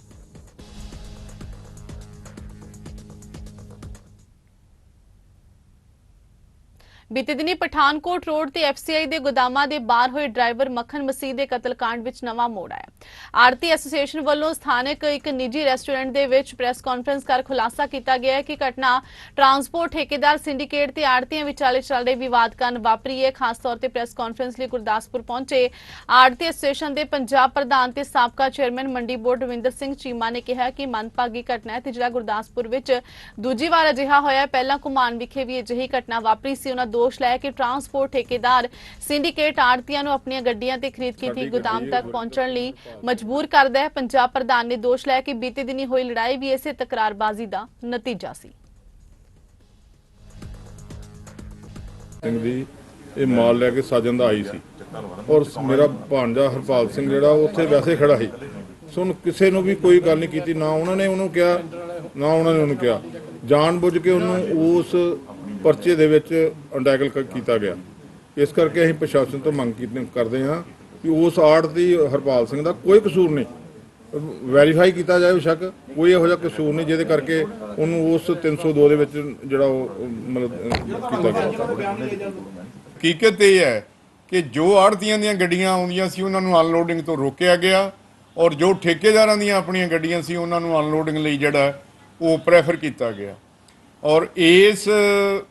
ਬੀਤੇ ਦਿਨੀ ਪਠਾਨਕੋਟ ਰੋਡ ਤੇ ਐਫਸੀਆਈ ਦੇ ਗੋਦਾਮਾਂ ਦੇ ਬਾਹਰ ਹੋਏ ਡਰਾਈਵਰ ਮੱਖਣ ਮਸੀਹ ਦੇ ਕਤਲकांड ਵਿੱਚ ਨਵਾਂ ਮੋੜ ਆਇਆ। ਆਰਤੀ ਐਸੋਸੀਏਸ਼ਨ ਵੱਲੋਂ ਸਥਾਨਕ ਇੱਕ ਨਿੱਜੀ ਰੈਸਟੋਰੈਂਟ ਦੇ ਵਿੱਚ ਪ੍ਰੈਸ ਕਾਨਫਰੰਸ ਕਰ ਖੁਲਾਸਾ ਕੀਤਾ ਗਿਆ ਹੈ ਕਿ ਘਟਨਾ ਟਰਾਂਸਪੋਰਟ ਠੇਕੇਦਾਰ ਸਿੰਡੀਕੇਟ ਤੇ ਆੜਤੀਆਂ ਵਿਚਾਲੇ ਚੱਲ ਰਹੇ ਵਿਵਾਦ ਕਾਰਨ ਵਾਪਰੀ ਹੈ। ਖਾਸ ਤੌਰ ਤੇ ਪ੍ਰੈਸ ਕਾਨਫਰੰਸ ਲਈ ਗੁਰਦਾਸਪੁਰ ਪਹੁੰਚੇ ਆੜਤੀ ਐਸੋਸੀਏਸ਼ਨ ਦੇ ਪੰਜਾਬ ਪ੍ਰਧਾਨ ਤੇ ਸਾਬਕਾ ਚੇਅਰਮੈਨ ਮੰਡੀ ਬੋਰਡ ਰਵਿੰਦਰ ਸਿੰਘ ਚੀਮਾ ਨੇ ਕਿਹਾ ਕਿ ਮੰਦਭਾਗੀ ਘਟਨਾ ਹੈ ਤੇ ਜਿਹੜਾ ਗੁਰਦਾਸਪੁਰ ਵਿੱਚ ਦੂਜੀ ਵਾਰ ਅਜਿਹਾ ਹੋਇਆ ਪਹਿਲਾਂ ਕੁਮਾਨ ਵਿਖੇ ਵੀ ਅਜਿਹੀ ਘਟਨਾ ਵਾਪਰੀ ਸੀ। ਉਹਨਾਂ ਦੋਸ਼ ਲਾਇਆ ਕਿ ਟਰਾਂਸਪੋਰਟ ਠੇਕੇਦਾਰ ਸਿੰਡੀਕੇਟ ਆੜਤੀਆਂ ਨੂੰ ਆਪਣੀਆਂ ਗੱਡੀਆਂ ਤੇ ਖਰੀਦ ਕੀਤੀ ਗੋਦਾਮ ਤੱਕ ਪਹੁੰਚਣ ਲਈ ਮਜਬੂਰ ਕਰਦਾ ਹੈ। ਪੰਜਾਬ ਪ੍ਰਧਾਨ ਨੇ ਦੋਸ਼ ਲਾਇਆ ਕਿ ਬੀਤੇ ਦਿਨੀ ਹੋਈ ਲੜਾਈ ਵੀ ਇਸੇ ਤਕਰਾਰਬਾਜ਼ੀ ਦਾ ਨਤੀਜਾ ਸੀ। ਸਿੰਘ ਦੀ ਇਹ ਮਾਲ ਲੈ ਕੇ ਸਾਜਨ ਦਾ ਆਈ ਸੀ। ਔਰ ਮੇਰਾ ਭਾਣਜਾ ਹਰਪਾਲ ਸਿੰਘ ਜਿਹੜਾ ਉੱਥੇ ਵੈਸੇ ਖੜਾ ਸੀ। ਸੋ ਉਹਨੂੰ ਕਿਸੇ ਨੂੰ ਵੀ ਕੋਈ ਗੱਲ ਨਹੀਂ ਕੀਤੀ। ਨਾ ਉਹਨਾਂ ਨੇ ਉਹਨੂੰ ਕਿਹਾ ਨਾ ਉਹਨਾਂ ਨੇ ਉਹਨੂੰ ਕਿਹਾ। ਜਾਣ ਬੁੱਝ ਕੇ ਉਹਨੂੰ ਉਸ ਪਰਚੇ ਦੇ ਵਿੱਚ ਅੰਡੈਕਲ ਕੀਤਾ ਗਿਆ। ਇਸ ਕਰਕੇ ਅਸੀਂ ਪ੍ਰਸ਼ਾਸਨ ਤੋਂ ਮੰਗ ਕੀਤੀ ਕਰਦੇ ਹਾਂ ਕਿ ਉਸ ਆੜ ਦੀ ਹਰਪਾਲ ਸਿੰਘ ਦਾ ਕੋਈ ਕਸੂਰ ਨਹੀਂ। ਵੈਰੀਫਾਈ ਕੀਤਾ ਜਾਏ ਸ਼ੱਕ ਕੋਈ ਇਹੋ ਜਿਹਾ ਕਸੂਰ ਨਹੀਂ ਜਿਹਦੇ ਕਰਕੇ ਉਹਨੂੰ ਉਸ 302 ਦੇ ਵਿੱਚ ਜਿਹੜਾ ਉਹ ਮਤਲਬ ਅਹ, ਕੀਤਾ ਗਿਆ। ਹਕੀਕਤ ਇਹ ਹੈ ਕਿ ਜੋ ਆੜਤੀਆਂ ਦੀਆਂ ਗੱਡੀਆਂ ਆਉਂਦੀਆਂ ਸੀ ਉਹਨਾਂ ਨੂੰ ਅਨਲੋਡਿੰਗ ਤੋਂ ਰੋਕਿਆ ਗਿਆ ਔਰ ਜੋ ਠੇਕੇਦਾਰਾਂ ਦੀਆਂ ਆਪਣੀਆਂ ਗੱਡੀਆਂ ਸੀ ਉਹਨਾਂ ਨੂੰ ਅਨਲੋਡਿੰਗ ਲਈ ਜਿਹੜਾ ਉਹ ਪ੍ਰੈਫਰ ਕੀਤਾ ਗਿਆ। ਔਰ ਇਸ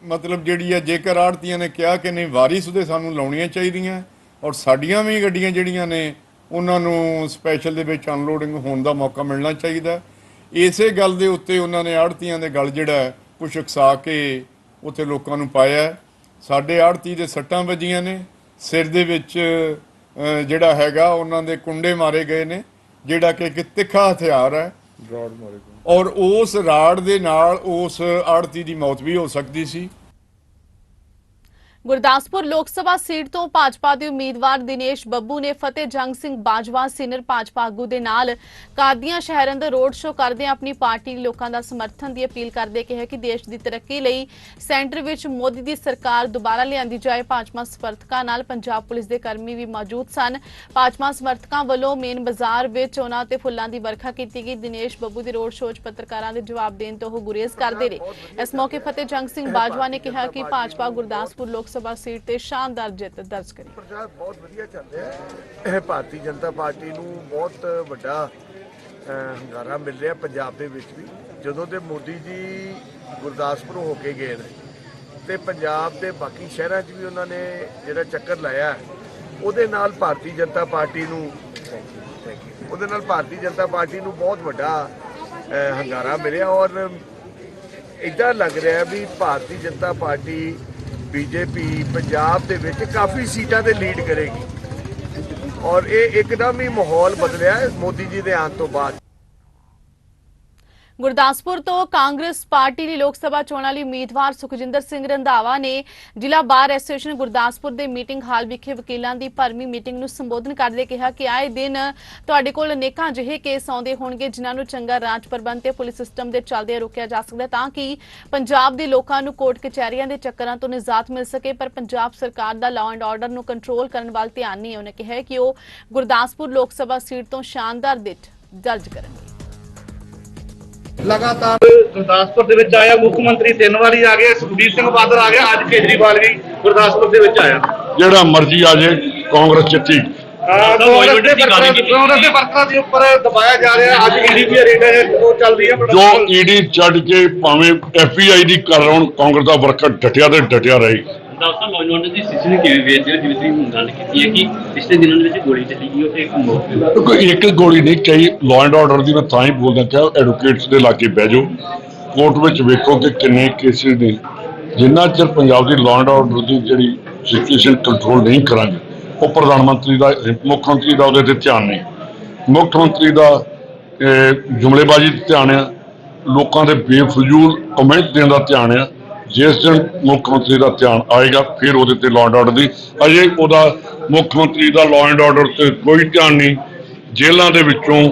ਮਤਲਬ ਜਿਹੜੀ ਆ ਜੇਕਰ ਆੜਤੀਆਂ ਨੇ ਕਿਹਾ ਕਿ ਨਹੀਂ ਵਾਰਿਸ ਉਹਦੇ ਸਾਨੂੰ ਲਾਉਣੀਆਂ ਚਾਹੀਦੀਆਂ ਔਰ ਸਾਡੀਆਂ ਵੀ ਗੱਡੀਆਂ ਜਿਹੜੀਆਂ ਨੇ ਉਹਨਾਂ ਨੂੰ ਸਪੈਸ਼ਲ ਦੇ ਵਿੱਚ ਅਨਲੋਡਿੰਗ ਹੋਣ ਦਾ ਮੌਕਾ ਮਿਲਣਾ ਚਾਹੀਦਾ। ਇਸੇ ਗੱਲ ਦੇ ਉੱਤੇ ਉਹਨਾਂ ਨੇ ਆੜਤੀਆਂ ਦੇ ਗੱਲ ਜਿਹੜਾ ਹੈ, ਕੁਛ ਉਕਸਾ ਕੇ ਉੱਥੇ ਲੋਕਾਂ ਨੂੰ ਪਾਇਆ ਸਾਡੇ ਆੜਤੀ ਦੇ ਸੱਟਾਂ ਵੱਜੀਆਂ ਨੇ। ਸਿਰ ਦੇ ਵਿੱਚ ਜਿਹੜਾ ਹੈਗਾ ਉਹਨਾਂ ਦੇ ਕੁੰਡੇ ਮਾਰੇ ਗਏ ਨੇ ਜਿਹੜਾ ਕਿ ਇੱਕ ਤਿੱਖਾ ਹਥਿਆਰ ਹੈ। ਬਰਾਡ ਮਾਰੇ। ਔਰ ਉਸ ਰਾੜ ਦੇ ਨਾਲ ਉਸ ਆੜਤੀ ਦੀ ਮੌਤ ਵੀ ਹੋ ਸਕਦੀ ਸੀ। ਗੁਰਦਾਸਪੁਰ ਲੋਕ ਸਭਾ ਸੀਟ ਤੋਂ ਭਾਜਪਾ ਦੇ ਉਮੀਦਵਾਰ ਦਿਨੇਸ਼ ਬੱਬੂ ਨੇ ਫਤਿਹ ਜੰਗ ਸਿੰਘ ਬਾਜਵਾ ਸੀਨੀਅਰ ਭਾਜਪਾ ਆਗੂ ਦੇ ਨਾਲ ਕਾਦੀਆਂ ਸ਼ਹਿਰ ਅੰਦਰ ਰੋਡ ਸ਼ੋਅ ਕਰਦੇ ਆਪਣੀ ਪਾਰਟੀ ਲੋਕਾਂ ਦਾ ਸਮਰਥਨ ਦੀ ਅਪੀਲ ਕਰਦੇ ਕਿਹਾ ਕਿ ਦੇਸ਼ ਦੀ ਤਰੱਕੀ ਲਈ ਸੈਂਟਰ ਵਿੱਚ ਮੋਦੀ ਦੀ ਸਰਕਾਰ ਦੁਬਾਰਾ ਲਿਆਂਦੀ ਜਾਏ। ਭਾਜਪਾ ਸਮਰਥਕਾਂ ਨਾਲ ਪੰਜਾਬ ਪੁਲਿਸ ਦੇ ਕਰਮੀ ਵੀ ਮੌਜੂਦ ਸਨ। ਭਾਜਪਾ ਸਮਰਥਕਾਂ ਵੱਲੋਂ ਮੇਨ ਬਾਜ਼ਾਰ ਵਿੱਚ ਉਹਨਾਂ ਤੇ ਫੁੱਲਾਂ ਦੀ ਵਰਖਾ ਕੀਤੀ ਗਈ। ਦਿਨੇਸ਼ ਬੱਬੂ ਦੇ ਰੋਡ ਸ਼ੋਅ 'ਚ ਪੱਤਰਕਾਰਾਂ ਦੇ ਜਵਾਬ ਦੇਣ ਤੋਂ ਉਹ ਗੁਰੇਜ਼ ਕਰਦੇ ਰਹੇ। ਇਸ ਮੌਕੇ ਫਤਿਹ ਜੰਗ ਸਿੰਘ ਬਾਜਵਾ ਨੇ ਕਿਹਾ ਕਿ ਭਾਜਪਾ ਗੁਰਦਾਸਪੁਰ ਲੋਕ ਸਭਾ ਸੀਟ ਤੇ ਸ਼ਾਨਦਾਰ ਜਿੱਤ ਦਰਜ ਕਰੀ। ਪ੍ਰਚਾਰ ਬਹੁਤ ਵਧੀਆ ਚੱਲ ਰਿਹਾ ਹੈ। ਭਾਰਤੀ ਜਨਤਾ ਪਾਰਟੀ ਨੂੰ ਬਹੁਤ ਵੱਡਾ ਹੰਗਾਰਾ ਮਿਲ ਰਿਹਾ ਪੰਜਾਬ ਦੇ ਵਿੱਚ ਵੀ। ਜਦੋਂ ਤੇ ਮੋਦੀ ਜੀ ਗੁਰਦਾਸਪੁਰ ਹੋ ਕੇ ਗਏ ਨੇ ਤੇ ਪੰਜਾਬ ਦੇ ਬਾਕੀ ਸ਼ਹਿਰਾਂ 'ਚ ਵੀ ਉਹਨਾਂ ਨੇ ਜਿਹੜਾ ਚੱਕਰ ਲਾਇਆ, ਉਹਦੇ ਨਾਲ ਭਾਰਤੀ ਜਨਤਾ ਪਾਰਟੀ ਨੂੰ, ਉਹਦੇ ਨਾਲ ਭਾਰਤੀ ਜਨਤਾ ਪਾਰਟੀ ਨੂੰ ਬਹੁਤ ਵੱਡਾ ਹੰਗਾਰਾ ਮਿਲਿਆ। ਔਰ ਇਦਾਂ ਲੱਗ ਰਿਹਾ ਵੀ ਭਾਰਤੀ ਜਨਤਾ ਪਾਰਟੀ ਬੀਜੇਪੀ ਪੰਜਾਬ ਦੇ ਵਿੱਚ ਕਾਫੀ ਸੀਟਾਂ ਤੇ ਲੀਡ ਕਰੇਗੀ। ਔਰ ਇਹ ਇੱਕਦਮ ਹੀ ਮਾਹੌਲ ਬਦਲਿਆ ਮੋਦੀ ਜੀ ਦੇ ਆਉਣ ਤੋਂ ਬਾਅਦ। ਗੁਰਦਾਸਪੁਰ ਤੋਂ ਕਾਂਗਰਸ ਪਾਰਟੀ ਦੀ ਲੋਕ ਸਭਾ ਚੋਣਾਂ ਲਈ ਉਮੀਦਵਾਰ ਸੁਖਜਿੰਦਰ ਸਿੰਘ ਰੰਧਾਵਾ ਨੇ ਜ਼ਿਲ੍ਹਾ ਬਾਰ ਐਸੋਸੀਏਸ਼ਨ ਗੁਰਦਾਸਪੁਰ ਦੇ ਮੀਟਿੰਗ ਹਾਲ ਵਿਖੇ ਵਕੀਲਾਂ ਦੀ ਭਰਵੀਂ ਮੀਟਿੰਗ ਨੂੰ ਸੰਬੋਧਨ ਕਰਦੇ ਕਿਹਾ ਕਿ ਆਏ ਦਿਨ ਤੁਹਾਡੇ ਕੋਲ ਅਨੇਕਾਂ ਅਜਿਹੇ ਕੇਸ ਆਉਂਦੇ ਹੋਣਗੇ ਜਿਨ੍ਹਾਂ ਨੂੰ ਚੰਗਾ ਰਾਜ ਪ੍ਰਬੰਧ ਤੇ ਪੁਲਿਸ ਸਿਸਟਮ ਦੇ ਚੱਲਦੇ ਰੋਕਿਆ ਜਾ ਸਕਦਾ ਤਾਂ ਕਿ ਪੰਜਾਬ ਦੇ ਲੋਕਾਂ ਨੂੰ ਕੋਰਟ ਕਚਹਿਰੀਆਂ ਦੇ ਚੱਕਰਾਂ ਤੋਂ ਨਿਜਾਤ ਮਿਲ ਸਕੇ, ਪਰ ਪੰਜਾਬ ਸਰਕਾਰ ਦਾ ਲਾਅ ਐਂਡ ਆਰਡਰ ਨੂੰ ਕੰਟਰੋਲ ਕਰਨ ਵੱਲ ਧਿਆਨ ਨਹੀਂ ਹੈ। ਉਹਨੇ ਕਿਹਾ ਕਿ ਉਹ ਗੁਰਦਾਸਪੁਰ ਲੋਕ ਸਭਾ ਸੀਟ ਤੋਂ ਸ਼ਾਨਦਾਰ ਜਿੱਤ ਦਰਜ ਕਰਨਗੇ। ਲਗਾਤਾਰ ਗੁਰਦਾਸਪੁਰ ਦੇ ਵਿੱਚ ਆਇਆ ਮੁੱਖ ਮੰਤਰੀ ਤਿੰਨ ਵਾਰੀ ਆ ਗਿਆ ਸੁਖਬੀਰ ਸਿੰਘ ਬਾਦਲ ਆ ਗਿਆ ਅੱਜ ਕੇਜਰੀਵਾਲ ਵੀ ਗੁਰਦਾਸਪੁਰ ਦੇ ਵਿੱਚ ਆਇਆ। ਜਿਹੜਾ ਮਰਜ਼ੀ ਆ ਜੇ ਕਾਂਗਰਸ ਜਿੱਤੀ। ਕਾਂਗਰਸ ਦੇ ਵਰਕਰਾਂ ਦੇ ਵਰਕਰਾਂ ਦੇ ਉੱਪਰ ਦਬਾਇਆ ਜਾ ਰਿਹਾ ਅੱਜ ਰੇਡ ਹੈ ਉਹ ਚੱਲ ਰਹੀ ਹੈ ਜੋ ਈਡੀ ਛੱਡ ਕੇ ਭਾਵੇਂ ਐਫਬੀਆਈ ਦੀ ਕਰ ਹੁਣ ਕਾਂਗਰਸ ਦਾ ਵਰਕਰ ਡਟਿਆ ਤੇ ਡਟਿਆ ਰਹੇ। ਦਾਸਾ ਲੋਜਵਾਨ ਦੀ ਸਿਸਟਮ ਕਿਵੇਂ ਵੇਚ ਜਿਹੜੇ ਜਿਵੇਂ ਤੁਸੀਂ ਗੱਲ ਕੀਤੀ ਹੈ ਕਿ ਪਿਛਲੇ ਦਿਨਾਂ ਦੇ ਵਿੱਚ ਗੋਲੀ ਚੱਲੀ ਗਈ ਉਹ ਇੱਕ ਮੌਤ ਕੋਈ ਇੱਕ ਗੋਲੀ ਨਹੀਂ, ਕਈ ਲਾਅ ਐਂਡ ਆਰਡਰ ਦੀ ਮੈਂ ਤਾਂ ਹੀ ਬੋਲਦਾ ਕਿ ਐਡਵੋਕੇਟਸ ਦੇ ਲਾਗੇ ਬਹਿ ਜਾਓ ਕੋਰਟ ਵਿੱਚ ਵੇਖੋ ਕਿ ਕਿੰਨੇ ਕੇਸਿਸ ਨੇ। ਜਿੰਨਾ ਚਿਰ ਪੰਜਾਬ ਦੀ ਲਾਅ ਐਂਡ ਆਰਡਰ ਦੀ ਜਿਹੜੀ ਸਿਚੁਏਸ਼ਨ ਕੰਟਰੋਲ ਨਹੀਂ ਕਰਾਂਗੇ, ਉਹ ਪ੍ਰਧਾਨ ਮੰਤਰੀ ਦਾ, ਮੁੱਖ ਮੰਤਰੀ ਦਾ ਉਹਦੇ ਤੇ ਧਿਆਨ ਨਹੀਂ। ਮੁੱਖ ਮੰਤਰੀ ਦਾ ਜੁਮਲੇਬਾਜ਼ੀ ਤੇ ਧਿਆਨ ਆ, ਲੋਕਾਂ ਦੇ ਬੇਫਜ਼ੂਲ ਕਮੈਂਟ ਦੇਣ ਦਾ ਧਿਆਨ ਆ। ਜਿਸ ਦਿਨ ਮੁੱਖ ਮੰਤਰੀ ਦਾ ਧਿਆਨ ਆਏਗਾ ਫਿਰ ਉਹਦੇ ਤੇ ਲਾਅ ਐਂਡ ਆਰਡਰ ਦੀ। ਅਜੇ ਉਹਦਾ ਮੁੱਖ ਮੰਤਰੀ ਦਾ ਲਾਅ ਐਂਡ ਆਰਡਰ ਤੇ ਕੋਈ ਧਿਆਨ ਨਹੀਂ। ਜੇਲ੍ਹਾਂ ਦੇ ਵਿੱਚੋਂ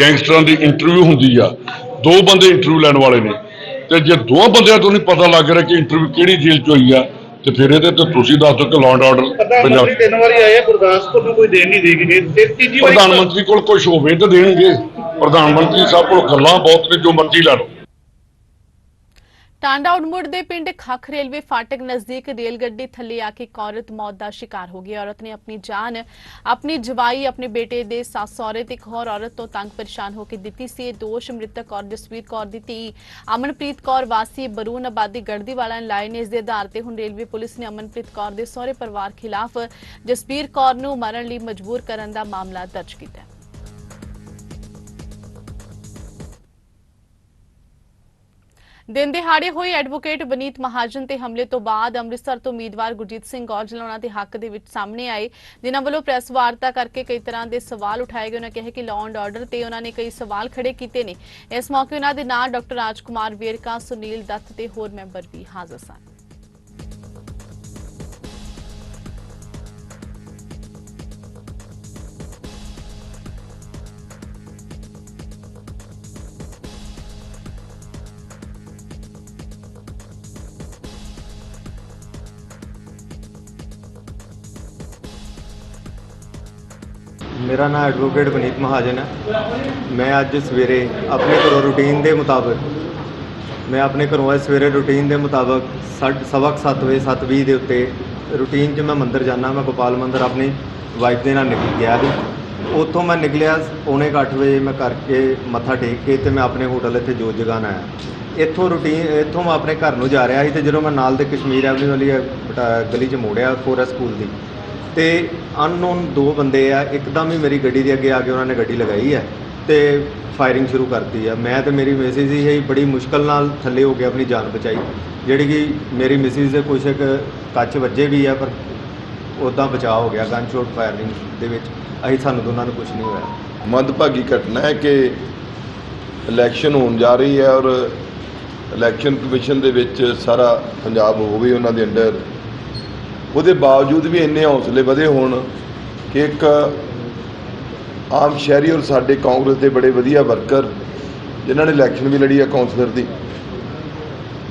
ਗੈਂਗਸਟਰਾਂ ਦੀ ਇੰਟਰਵਿਊ ਹੁੰਦੀ ਆ। ਦੋ ਬੰਦੇ ਇੰਟਰਵਿਊ ਲੈਣ ਵਾਲੇ ਨੇ। ਤੇ ਜੇ ਦੋ ਬੰਦਿਆਂ ਤੋਂ ਨਹੀਂ ਪਤਾ ਲੱਗ ਰਿਹਾ ਕਿ ਇੰਟਰਵਿਊ ਕਿਹੜੀ ਜੇਲ੍ਹ 'ਚ ਹੋਈ ਆ ਤੇ ਫਿਰ ਇਹਦੇ ਤੇ ਤੁਸੀਂ ਦੱਸ ਦਿਓ ਕਿ ਲਾਅ ਐਂਡ ਆਰਡਰ ਪੰਜਾਬ ਤਿੰਨ ਵਾਰੀ ਆਇਆ ਗੁਰਦਾਸਪੁਰ ਨੂੰ ਕੋਈ ਦੇਣ ਨਹੀਂ ਦੇ ਕੇ ਤੀਜੀ ਪ੍ਰਧਾਨ ਮੰਤਰੀ ਕੋਲ ਕੁਝ ਹੋਵੇ ਤਾਂ ਦੇਣਗੇ। ਪ੍ਰਧਾਨ ਮੰਤਰੀ ਸਾਹਿਬ ਕੋਲ ਗੱਲਾਂ ਬਹੁਤ ਨੇ ਜੋ ਮਰਜ਼ੀ ਲੈ ਲਓ। ਟਾਂਡਾ ਉਡਮੁੜ ਦੇ ਪਿੰਡ ਖੱਖ ਰੇਲਵੇ ਫਾਟਕ ਨਜ਼ਦੀਕ ਰੇਲ ਗੱਡੀ ਥੱਲੇ ਆ ਕੇ ਇੱਕ ਔਰਤ ਮੌਤ ਦਾ ਸ਼ਿਕਾਰ ਹੋ ਗਈ। ਔਰਤ ਨੇ ਆਪਣੀ ਜਾਨ, ਆਪਣੀ ਜਵਾਈ, ਆਪਣੇ ਬੇਟੇ ਦੇ ਸੱਸ ਸਹੁਰੇ ਤੇ ਇੱਕ ਹੋਰ ਔਰਤ ਤੋਂ ਤੰਗ ਪਰੇਸ਼ਾਨ ਹੋ ਕੇ ਦਿੱਤੀ ਸੀ। ਇਹ ਦੋਸ਼ ਮ੍ਰਿਤਕ ਔਰ ਜਸਵੀਰ ਕੌਰ ਦੀ ਧੀ ਅਮਨਪ੍ਰੀਤ ਕੌਰ ਵਾਸੀ ਬਰੂਨ ਆਬਾਦੀ ਗੜਦੀ ਵਾਲਾ ਨੇ ਲਾਏ ਨੇ ਇਸ ਦੇ ਆਧਾਰ ਤੇ ਹੁਣ ਰੇਲਵੇ ਪੁਲਿਸ ਨੇ ਅਮਨਪ੍ਰੀਤ ਕੌਰ ਦੇ ਸਹੁਰੇ ਪਰਿਵਾਰ ਖਿਲਾਫ ਜਸਵੀਰ ਕੌਰ ਨੂੰ ਮਰਨ ਲਈ ਮਜਬੂਰ ਕਰਨ ਦਾ ਮਾਮਲਾ ਦਰਜ ਕੀਤਾ ਹੈ। ਦਿਨ ਦਿਹਾੜੇ ਹੋਏ ਐਡਵੋਕੇਟ ਬਨੀਤ ਮਹਾਜਨ ਤੇ ਹਮਲੇ ਤੋਂ ਬਾਅਦ ਅੰਮ੍ਰਿਤਸਰ ਤੋਂ ਉਮੀਦਵਾਰ ਗੁਰਜੀਤ ਸਿੰਘ ਔਜਲਾ ਉਹਨਾਂ ਦੇ ਹੱਕ ਦੇ ਵਿੱਚ ਸਾਹਮਣੇ ਆਏ। ਜਿਨ੍ਹਾਂ ਵੱਲੋਂ ਪ੍ਰੈਸ ਵਾਰਤਾ ਕਰਕੇ ਕਈ ਤਰ੍ਹਾਂ ਦੇ ਸਵਾਲ ਉਠਾਏ ਗਏ। ਉਹਨਾਂ ਕਿਹਾ ਕਿ ਲਾਅ ਐਂਡ ਆਰਡਰ ਤੇ ਉਹਨਾਂ ਨੇ ਕਈ ਸਵਾਲ ਖੜੇ ਕੀਤੇ ਨੇ। ਇਸ ਮੌਕੇ ਉਹਨਾਂ ਦੇ ਨਾਲ ਡਾਕਟਰ ਰਾਜਕੁਮਾਰ ਵੇਰਕਾ, ਸੁਨੀਲ ਦੱਤ ਤੇ ਹੋਰ ਮੈਂਬਰ ਵੀ ਹਾਜ਼ਰ ਸਨ। ਮੇਰਾ ਨਾਮ ਐਡਵੋਕੇਟ ਬਨੀਤ ਮਹਾਜਨ ਹੈ। ਮੈਂ ਅੱਜ ਸਵੇਰੇ ਆਪਣੇ ਘਰੋਂ ਰੂਟੀਨ ਦੇ ਮੁਤਾਬਕ ਮੈਂ ਆਪਣੇ ਘਰੋਂ ਅੱਜ ਸਵੇਰੇ ਰੂਟੀਨ ਦੇ ਮੁਤਾਬਕ ਸਾਢੇ ਸਵਾ ਕੁ ਸੱਤ ਵਜੇ ਸੱਤ ਵੀਹ ਦੇ ਉੱਤੇ ਰੂਟੀਨ 'ਚ ਮੈਂ ਮੰਦਰ ਜਾਣਾ ਮੈਂ ਗੋਪਾਲ ਮੰਦਰ ਆਪਣੀ ਵਾਈਫ ਦੇ ਨਾਲ ਨਿਕਲ ਗਿਆ ਸੀ ਉੱਥੋਂ ਮੈਂ ਨਿਕਲਿਆ ਪੌਣੇ ਕੁ ਅੱਠ ਵਜੇ ਮੈਂ ਕਰਕੇ ਮੱਥਾ ਟੇਕ ਕੇ ਤੇ ਮੈਂ ਆਪਣੇ ਹੋਟਲ ਇੱਥੇ ਜੋਤ ਜਗਾਨ ਆਇਆ। ਇੱਥੋਂ ਰੂਟੀਨ ਇੱਥੋਂ ਮੈਂ ਆਪਣੇ ਘਰ ਨੂੰ ਜਾ ਰਿਹਾ ਸੀ ਤੇ ਜਦੋਂ ਮੈਂ ਨਾਲ ਦੇ ਕਸ਼ਮੀਰ ਐਵਨਿਊ ਵਾਲੀ ਅ, ਬਟਾ- ਗਲੀ 'ਚ ਮੋੜਿਆ ਫੋਰੈਸਟ ਸਕੂਲ ਦੀ ਤੇ ਅਨਨੋਨ ਦੋ ਬੰਦੇ ਆ, ਇੱਕਦਮ ਹੀ ਮੇਰੀ ਗੱਡੀ ਦੇ ਅੱਗੇ ਆ ਕੇ ਉਹਨਾਂ ਨੇ ਗੱਡੀ ਲਗਾਈ ਹੈ ਤੇ ਫਾਇਰਿੰਗ ਸ਼ੁਰੂ ਕਰਤੀ ਆ। ਮੈਂ ਤੇ ਮੇਰੀ ਮਿਸਿਸ ਹੀ ਇਹ ਬੜੀ ਮੁਸ਼ਕਲ ਨਾਲ ਥੱਲੇ ਹੋ ਕੇ ਆਪਣੀ ਜਾਨ ਬਚਾਈ। ਜਿਹੜੀ ਕਿ ਮੇਰੀ ਮਿਸਿਸ ਦੇ ਕੁਛ ਇੱਕ ਕੱਚ ਵੱਜੇ ਵੀ ਆ, ਪਰ ਉੱਦਾਂ ਬਚਾਅ ਹੋ ਗਿਆ ਗਨ ਸ਼ੋਟ ਫਾਇਰਿੰਗ ਦੇ ਵਿੱਚ। ਅਸੀਂ ਸਾਨੂੰ ਦੋਨਾਂ ਨੂੰ ਕੁਝ ਨਹੀਂ ਹੋਇਆ। ਮੰਦਭਾਗੀ ਘਟਨਾ ਹੈ ਕਿ ਇਲੈਕਸ਼ਨ ਹੋਣ ਜਾ ਰਹੀ ਹੈ ਔਰ ਇਲੈਕਸ਼ਨ ਕਮਿਸ਼ਨ ਦੇ ਵਿੱਚ ਸਾਰਾ ਪੰਜਾਬ ਹੋਵੇ ਉਹਨਾਂ ਦੇ ਅੰਡਰ। ਉਹਦੇ ਬਾਵਜੂਦ ਵੀ ਇੰਨੇ ਹੌਸਲੇ ਵਧੇ ਹੋਣ ਕਿ ਇੱਕ ਆਮ ਸ਼ਹਿਰੀ ਔਰ ਸਾਡੇ ਕਾਂਗਰਸ ਦੇ ਬੜੇ ਵਧੀਆ ਵਰਕਰ ਜਿਨ੍ਹਾਂ ਨੇ ਇਲੈਕਸ਼ਨ ਵੀ ਲੜੀ ਆ ਕਾਉਂਸਲਰ ਦੀ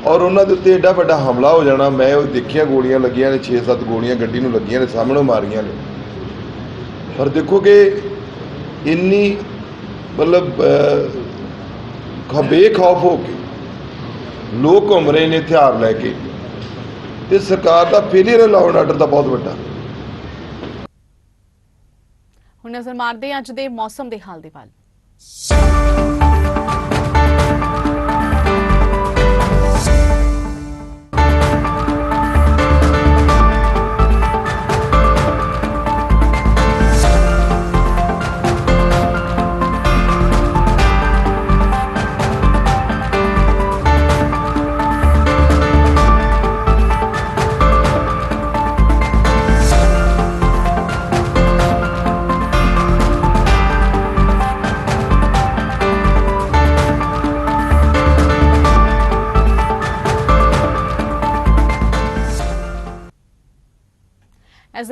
ਔਰ ਉਹਨਾਂ ਦੇ ਉੱਤੇ ਐਡਾ ਵੱਡਾ ਹਮਲਾ ਹੋ ਜਾਣਾ ਮੈਂ ਉਹ ਦੇਖਿਆ ਗੋਲੀਆਂ ਲੱਗੀਆਂ ਨੇ 6-7 ਗੋਲੀਆਂ ਗੱਡੀ ਨੂੰ ਲੱਗੀਆਂ ਨੇ ਸਾਹਮਣੇ ਮਾਰੀਆਂ ਨੇ। ਪਰ ਦੇਖੋ ਕਿ ਇੰਨੀ ਮਤਲਬ ਅਹ, ਖ- ਬੇਖੌਫ ਹੋ ਕੇ ਲੋਕ ਘੁੰਮ ਰਹੇ ਨੇ ਹਥਿਆਰ ਲੈ ਕੇ। ਤੇ ਸਰਕਾਰ ਦਾ ਫੇਲਿਅਰ ਹੈ ਆਰਡਰ ਦਾ ਬਹੁਤ ਵੱਡਾ। ਹੁਣ ਨਜ਼ਰ ਮਾਰਦੇ ਅੱਜ ਦੇ ਮੌਸਮ ਦੇ ਹਾਲ ਦੇ ਵੱਲ।